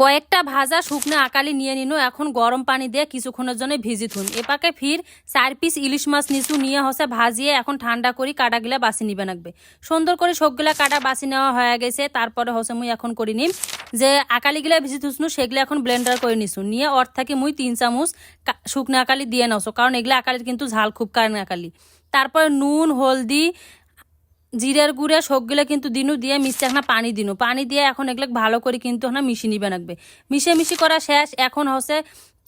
কয়েকটা ভাজা শুকনো আকালি নিয়ে নিন, এখন গরম পানি দিয়ে কিছুক্ষণের জন্য ভিজি থুন। এপাকে ফির চার পিস ইলিশ মাছ নিচু নিয়ে হসে ভাজিয়ে এখন ঠান্ডা করি কাটাগুলা বাসি নিবে লাগবে সুন্দর করে সবগুলা কাটা বাসি নেওয়া হয়ে গেছে, তারপরে হসে মুই এখন করি নিম যে আকালিগুলা ভিজি থুসনু, সেগুলো এখন ব্লেন্ডার করে নিছু নিয়ে অর মুই তিন চামচ শুকনো আকালি দিয়ে নাওছো কারণ এগুলা আকালির কিন্তু ঝাল খুব কারণ আকালি। তারপরে নুন, হলদি জিরার গুঁড়া, সবগুলা কিন্তু দিনু দিয়ে মিশে এখন পানি দিনু। পানি দিয়ে এখন এগুলো ভালো করে কিন্তু এখন মিশিয়ে নিবে লাগবে মিশে মিশি করা শেষ। এখন হসে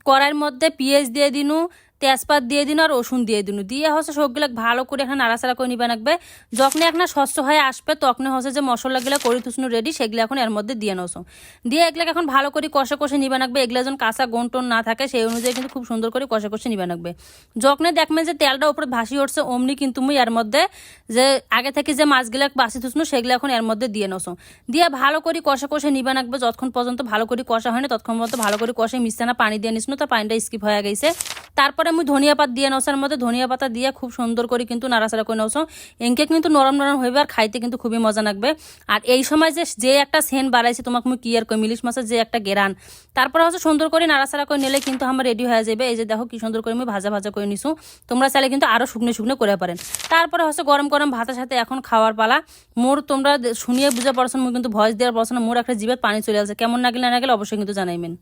কড়াইয়ের মধ্যে পিঁয়াজ দিয়ে দিনু তেজপাত দিয়ে দিন আর রসুন দিয়ে দিন। দিয়ে হচ্ছে সবগুলো ভালো করে এখন নাড়াচাড়া করে নিবে লাগবে যখন এখন স্বচ্ছ হয়ে আসবে তখন হচ্ছে যে মশলাগুলো করে তুসনু রেডি সেগুলো এখন এর মধ্যে দিয়ে নসো দিয়ে এগুলো এখন ভালো করে কষে কষে নিবে লাগবে এগুলো যেন কাঁচা গন্টন না থাকে, সেই অনুযায়ী কিন্তু খুব সুন্দর করে কষে কষে নিবে লাগবে যখন দেখবেন যে তেলটা উপরে ভাসি উঠছে, অমনি কিন্তু মুই এর মধ্যে যে আগে থেকে যে মাছগুলো বাসি থুসনু, সেগুলো এখন এর মধ্যে দিয়ে নসো দিয়ে ভালো করে কষে কষে নিবে লাগবে যতক্ষণ পর্যন্ত ভালো করে কষা হয় না ততক্ষণ পর্যন্ত ভালো করে কষে মিশছে না পানি দিয়ে নিস না, তার পানিটা স্কিপ হয়ে গেছে। তারপরে আমি ধনিয়া পাত দিয়ে নসার মধ্যে ধনিয়া পাতা দিয়ে খুব সুন্দর করে কিন্তু নাড়াচাড়া করে নসো এনকে কিন্তু নরম নরম হইবে আর খাইতে কিন্তু খুবই মজা লাগবে। আর এই সময় যে যে একটা সেন বাড়াইছে তোমাকে আমি কি আর কই মিলিশ মাছের যে একটা গেরান। তারপরে হচ্ছে সুন্দর করে নাড়াচাড়া করে নিলে কিন্তু আমার রেডি হয়ে যাবে এই যে দেখো কি সুন্দর করে আমি ভাজা ভাজা করে নিছু। তোমরা চাইলে কিন্তু আরও শুকনো শুকনো করে পারেন। তারপরে হচ্ছে গরম গরম ভাতের সাথে এখন খাওয়ার পালা। মোর তোমরা শুনিয়ে বুঝে পড়ছো মুই কিন্তু ভয়েস দেওয়ার পড়ছো না, মোর একটা জীবের পানি চলে আসে। কেমন না গেলে না গেলে অবশ্যই কিন্তু জানাইবেন।